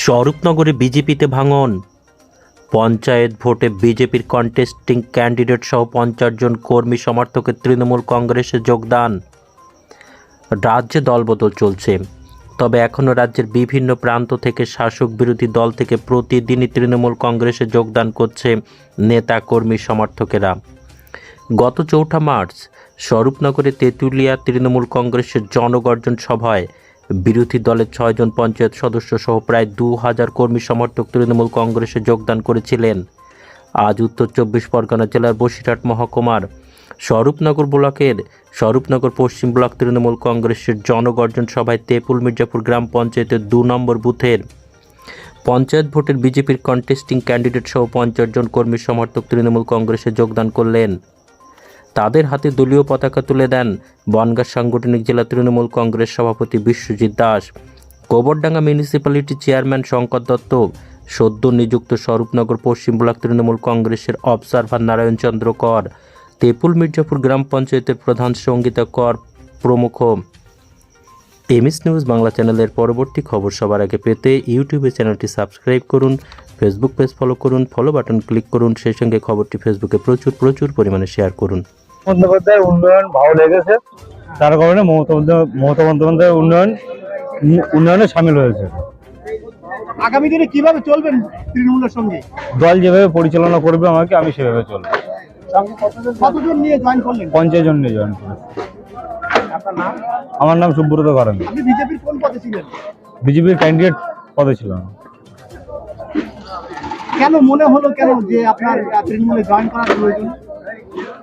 স্বরূপনগরে বিজেপিতে ভাঙন। পঞ্চায়েত ভোটে বিজেপির কন্টেস্টিং ক্যান্ডিডেট সহ পঞ্চাশ জন কর্মী সমর্থকের তৃণমূল কংগ্রেসে যোগদান। রাজ্যে দলবদল চলছে। তবে এখনও রাজ্যের বিভিন্ন প্রান্ত থেকে শাসক বিরোধী দল থেকে প্রতিদিনই তৃণমূল কংগ্রেসে যোগদান করছে নেতা, কর্মী, সমর্থকেরা। গত চৌঠা মার্চ স্বরূপনগরে তেঁতুলিয়া তৃণমূল কংগ্রেসের জনগর্জন সভায় বিরোধী দলের ছয়জন পঞ্চায়েত সদস্য সহ প্রায় দু হাজার কর্মী সমর্থক তৃণমূল কংগ্রেসে যোগদান করেছিলেন। আজ উত্তর চব্বিশ পরগনা জেলার বসিরহাট মহকুমার স্বরূপনগর ব্লকের স্বরূপনগর পশ্চিম ব্লক তৃণমূল কংগ্রেসের জনগর্জন সভায় তেপুল মির্জাপুর গ্রাম পঞ্চায়েতের দু নম্বর বুথের পঞ্চায়েত ভোটের বিজেপির কন্টেস্টিং ক্যান্ডিডেট সহ পঞ্চাশ জন কর্মী সমর্থক তৃণমূল কংগ্রেসে যোগদান করলেন। তাদের হাতে দলীয় পতাকা তুলে দেন বনগাঁ সাংগঠনিক জেলা তৃণমূল কংগ্রেস সভাপতি বিশ্বজিৎ দাস। গোবরডাঙ্গা মিউনিসিপ্যালিটি চেয়ারম্যান শঙ্কর দত্ত, সদ্য নিযুক্ত স্বরূপনগর পশ্চিম ব্লক তৃণমূল কংগ্রেসের অবজারভার নারায়ণ চন্দ্র কর তেপুল মির্জাপুর গ্রাম পঞ্চায়েতের প্রধান সঙ্গীতা কর প্রমুখ। এমএস নিউজ বাংলা চ্যানেলের পরবর্তী খবর সবার আগে পেতে ইউটিউবে চ্যানেলটি সাবস্ক্রাইব করুন ফেসবুক পেজ ফলো করুন ফলো বাটন ক্লিক করুন সেই সঙ্গে খবরটি ফেসবুকে প্রচুর প্রচুর পরিমাণে শেয়ার করুন। বন্দ্যোপাধ্যায়ের উন্নয়ন ভালো লেগেছে তার কারণে মমতা বন্দ্যোপাধ্যায় মমতা বন্দ্যোপাধ্যায়ের উন্নয়ন উন্নয়নে সামিল হয়েছে। আগামী দিনে কীভাবে চলবেন তৃণমূলের সঙ্গে? দল যেভাবে পরিচালনা করবে আমাকে আমি সেভাবে চলবো। কতজন নিয়ে জয়েন করলেন? পঞ্চায়েত জন নিয়ে জয়েন আমার নাম সুব্রত করেন। বিজেপির কোন পদে ছিলেন? বিজেপির ক্যান্ডিডেট পদে ছিল না। কেন মনে হলো কেন যে আপনার তৃণমূলে জয়েন করার প্রয়োজন?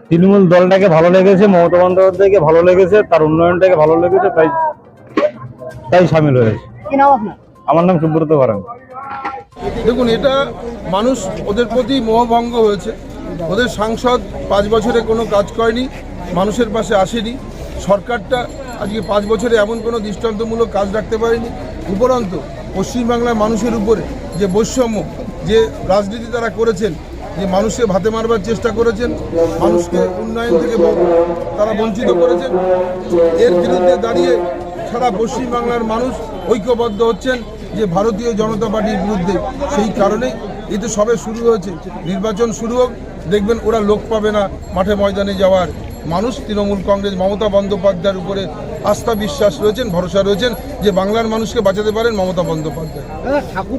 তৃণমূল দলটাকে ভালো লেগেছে মমতা বন্দ্যোপাধ্যায়কে ভালো লেগেছে তার উন্নয়নটাকে ভালো লেগেছে তাই তাই সামিল হয়েছে। কি নাম আপনার? আমার নাম সুব্রত করেন দেখুন এটা মানুষ ওদের প্রতি মোহভঙ্গ হয়েছে। ওদের সাংসদ পাঁচ বছরে কোনো কাজ করেনি মানুষের পাশে আসেনি। সরকারটা আজকে পাঁচ বছরে এমন কোনো দৃষ্টান্তমূলক কাজ রাখতে পারেনি। উপরন্ত পশ্চিমবাংলার মানুষের উপরে যে বৈষম্য যে রাজনীতি তারা করেছেন, যে মানুষকে ভাতে মারবার চেষ্টা করেছেন, মানুষকে উন্নয়ন থেকে তারা বঞ্চিত করেছেন, এর বিরুদ্ধে দাঁড়িয়ে সারা পশ্চিমবাংলার মানুষ ঐক্যবদ্ধ হচ্ছেন যে ভারতীয় জনতা পার্টির বিরুদ্ধে। সেই কারণেই এই তো সবে শুরু হয়েছে। নির্বাচন শুরু হোক, দেখবেন ওরা লোক পাবে না মাঠে ময়দানে যাওয়ার। মানুষ, তৃণমূল কংগ্রেস, মমতা বন্দ্যোপাধ্যায়ের উপরে আস্থা, বিশ্বাস রয়েছেন, ভরসা রয়েছেন যে বাংলার মানুষকে বাঁচাতে পারেন মমতা বন্দ্যোপাধ্যায়। ঠাকুর